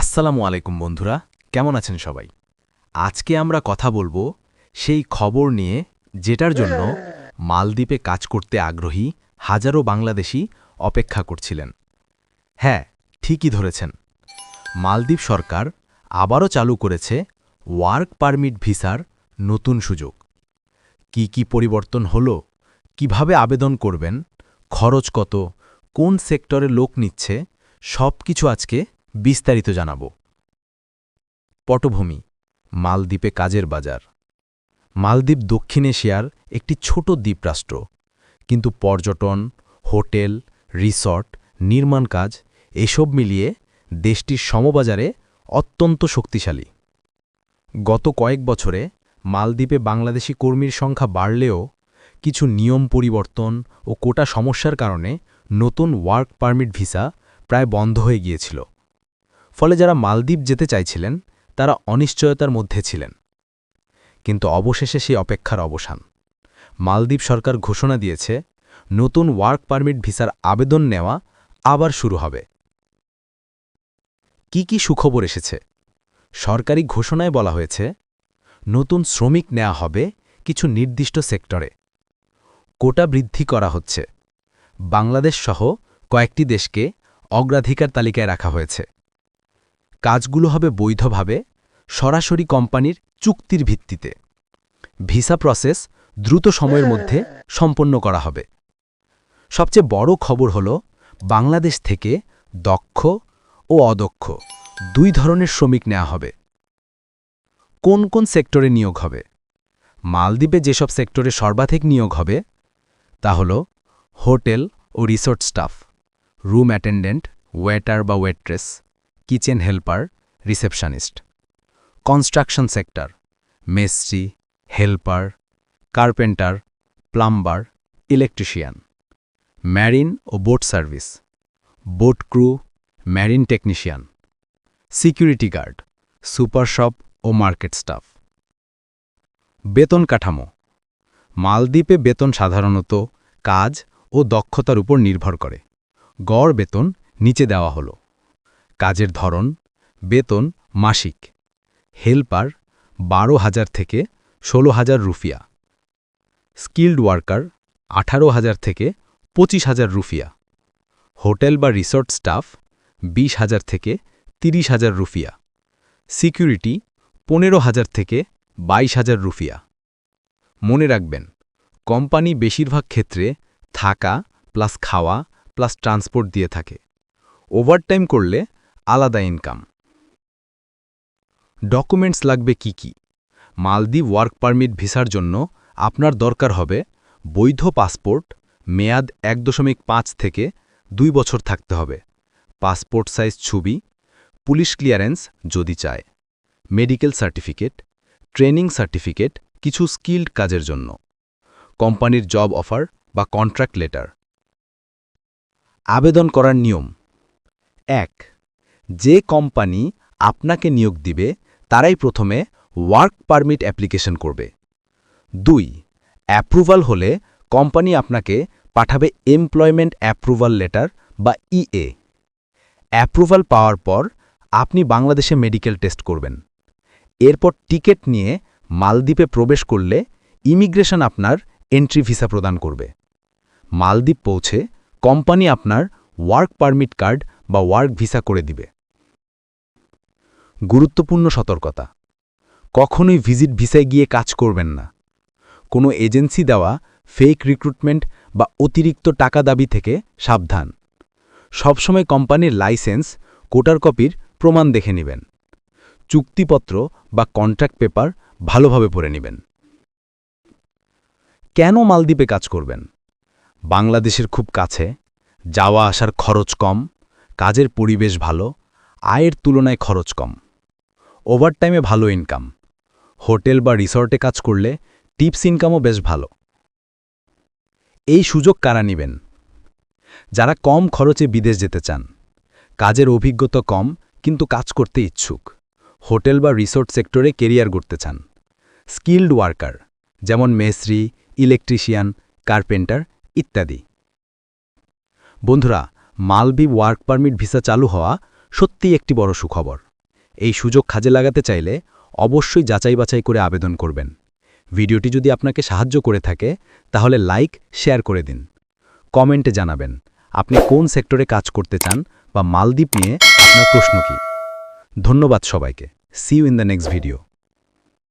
আসসালামু আলাইকুম বন্ধুরা, কেমন আছেন সবাই? আজকে আমরা কথা বলব সেই খবর নিয়ে, যেটার জন্য মালদ্বীপে কাজ করতে আগ্রহী হাজারো বাংলাদেশি অপেক্ষা করছিলেন। হ্যাঁ ঠিকই ধরেছেন। মালদ্বীপ সরকার আবারও চালু করেছে ওয়ার্ক পারমিট ভিসার নতুন সুযোগ। কি কি পরিবর্তন হলো, কীভাবে আবেদন করবেন, খরচ কত, কোন সেক্টরে লোক নিচ্ছে সব কিছু আজকে বিস্তারিত জানাব। পটভূমি, মালদ্বীপে কাজের বাজার। মালদ্বীপ দক্ষিণ এশিয়ার একটি ছোট দ্বীপরাষ্ট্র। কিন্তু পর্যটন, হোটেল, রিসর্ট, নির্মাণ কাজ এসব মিলিয়ে দেশটির সমবাজারে অত্যন্ত শক্তিশালী। গত কয়েক বছরে মালদ্বীপে বাংলাদেশি কর্মীর সংখ্যা বাড়লেও কিছু নিয়ম পরিবর্তন ও কোটা সমস্যার কারণে নতুন ওয়ার্ক পারমিট ভিসা প্রায় বন্ধ হয়ে গিয়েছিল। ফলে যারা মালদ্বীপ যেতে চাইছিলেন, তারা অনিশ্চয়তার মধ্যে ছিলেন। কিন্তু অবশেষে সেই অপেক্ষার অবসান। মালদ্বীপ সরকার ঘোষণা দিয়েছে, নতুন ওয়ার্ক পারমিট ভিসার আবেদন নেওয়া আবার শুরু হবে। কি কি সুখবর এসেছে? সরকারি ঘোষণায় বলা হয়েছে, নতুন শ্রমিক নেওয়া হবে কিছু নির্দিষ্ট সেক্টরে। কোটা বৃদ্ধি করা হচ্ছে। বাংলাদেশ সহ কয়েকটি দেশকে অগ্রাধিকার তালিকায় রাখা হয়েছে। কাজগুলো হবে বৈধভাবে সরাসরি কোম্পানির চুক্তির ভিত্তিতে। ভিসা প্রসেস দ্রুত সময়ের মধ্যে সম্পন্ন করা হবে। সবচেয়ে বড় খবর হল, বাংলাদেশ থেকে দক্ষ ও অদক্ষ দুই ধরনের শ্রমিক নেওয়া হবে। কোন কোন সেক্টরে নিয়োগ হবে? মালদ্বীপে যেসব সেক্টরে সর্বাধিক নিয়োগ হবে, তা হল হোটেল ও resort staff, room attendant, waiter বা waitress. Kitchen helper, receptionist. Construction sector মেস্ট্রি helper, carpenter, plumber, electrician. Marine ও boat service. Boat crew, marine technician. Security guard, super shop ও মার্কেট স্টাফ। বেতন কাঠামো। মালদ্বীপে বেতন সাধারণত কাজ ও দক্ষতার উপর নির্ভর করে। গড় বেতন নিচে দেওয়া হলো। কাজের ধরন, বেতন, মাসিক। হেল্পার, বারো হাজার থেকে ষোলো হাজার রুফিয়া। স্কিল্ড ওয়ার্কার, আঠারো হাজার থেকে পঁচিশ হাজার রুফিয়া। হোটেল বা রিসোর্ট স্টাফ, বিশ হাজার থেকে তিরিশ হাজার রুফিয়া। সিকিউরিটি, পনেরো হাজার থেকে বাইশ হাজার রুফিয়া। মনে রাখবেন, কোম্পানি বেশিরভাগ ক্ষেত্রে থাকা, প্লাস খাওয়া, প্লাস ট্রান্সপোর্ট দিয়ে থাকে। ওভারটাইম করলে আলাদা ইনকাম। ডকুমেন্টস লাগবে কি কি? মালদ্বীপ ওয়ার্ক পারমিট ভিসার জন্য আপনার দরকার হবে বৈধ পাসপোর্ট, মেয়াদ এক দশমিক পাঁচ থেকে দুই বছর থাকতে হবে, পাসপোর্ট সাইজ ছবি, পুলিশ ক্লিয়ারেন্স যদি চায়, মেডিকেল সার্টিফিকেট, ট্রেনিং সার্টিফিকেট, কিছু স্কিল্ড কাজের জন্য, কোম্পানির জব অফার বা কন্ট্রাক্ট লেটার। আবেদন করার নিয়ম। এক যে কোম্পানি আপনাকে নিয়োগ দিবে, তারাই প্রথমে ওয়ার্ক পারমিট অ্যাপ্লিকেশন করবে। দুই, অ্যাপ্রুভাল হলে কোম্পানি আপনাকে পাঠাবে এমপ্লয়মেন্ট অ্যাপ্রুভাল লেটার বা ইএ। অ্যাপ্রুভাল পাওয়ার পর আপনি বাংলাদেশে মেডিকেল টেস্ট করবেন। এরপর টিকিট নিয়ে মালদ্বীপে প্রবেশ করলে ইমিগ্রেশন আপনার এন্ট্রি ভিসা প্রদান করবে। মালদ্বীপ পৌঁছে কোম্পানি আপনার ওয়ার্ক পারমিট কার্ড বা ওয়ার্ক ভিসা করে দিবে। গুরুত্বপূর্ণ সতর্কতা। কখনোই ভিজিট ভিসায় গিয়ে কাজ করবেন না। কোনো এজেন্সি দেওয়া ফেক রিক্রুটমেন্ট বা অতিরিক্ত টাকা দাবি থেকে সাবধান। সবসময় কোম্পানির লাইসেন্স, কোটার কপির প্রমাণ দেখে নেবেন। চুক্তিপত্র বা কন্ট্রাক্ট পেপার ভালোভাবে পড়ে নেবেন। কেন মালদ্বীপে কাজ করবেন? বাংলাদেশের খুব কাছে, যাওয়া আসার খরচ কম, কাজের পরিবেশ ভালো, আয়ের তুলনায় খরচ কম। ওভারটাইমে ভালো ইনকাম। হোটেল বা রিসর্টে কাজ করলে টিপস ইনকামও বেশ ভালো। এই সুযোগ কারা নেবেন? যারা কম খরচে বিদেশ যেতে চান। কাজের অভিজ্ঞতা কম, কিন্তু কাজ করতে ইচ্ছুক। হোটেল বা রিসোর্ট সেক্টরে কেরিয়ার গড়তে চান। স্কিল্ড ওয়ার্কার, যেমন মেসরি ইলেকট্রিশিয়ান, কার্পেন্টার ইত্যাদি। বন্ধুরা মালবি ওয়ার্ক পারমিট ভিসা চালু হওয়া সত্যিই একটি বড় সুখবর। এই সুযোগ কাজে লাগাতে চাইলে অবশ্যই যাচাই বাছাই করে আবেদন করবেন। ভিডিওটি যদি আপনাকে সাহায্য করে থাকে, তাহলে লাইক, শেয়ার করে দিন। কমেন্টে জানাবেন, আপনি কোন সেক্টরে কাজ করতে চান বা মালদ্বীপ নিয়ে আপনার প্রশ্ন কি? ধন্যবাদ সবাইকে। See you in the next video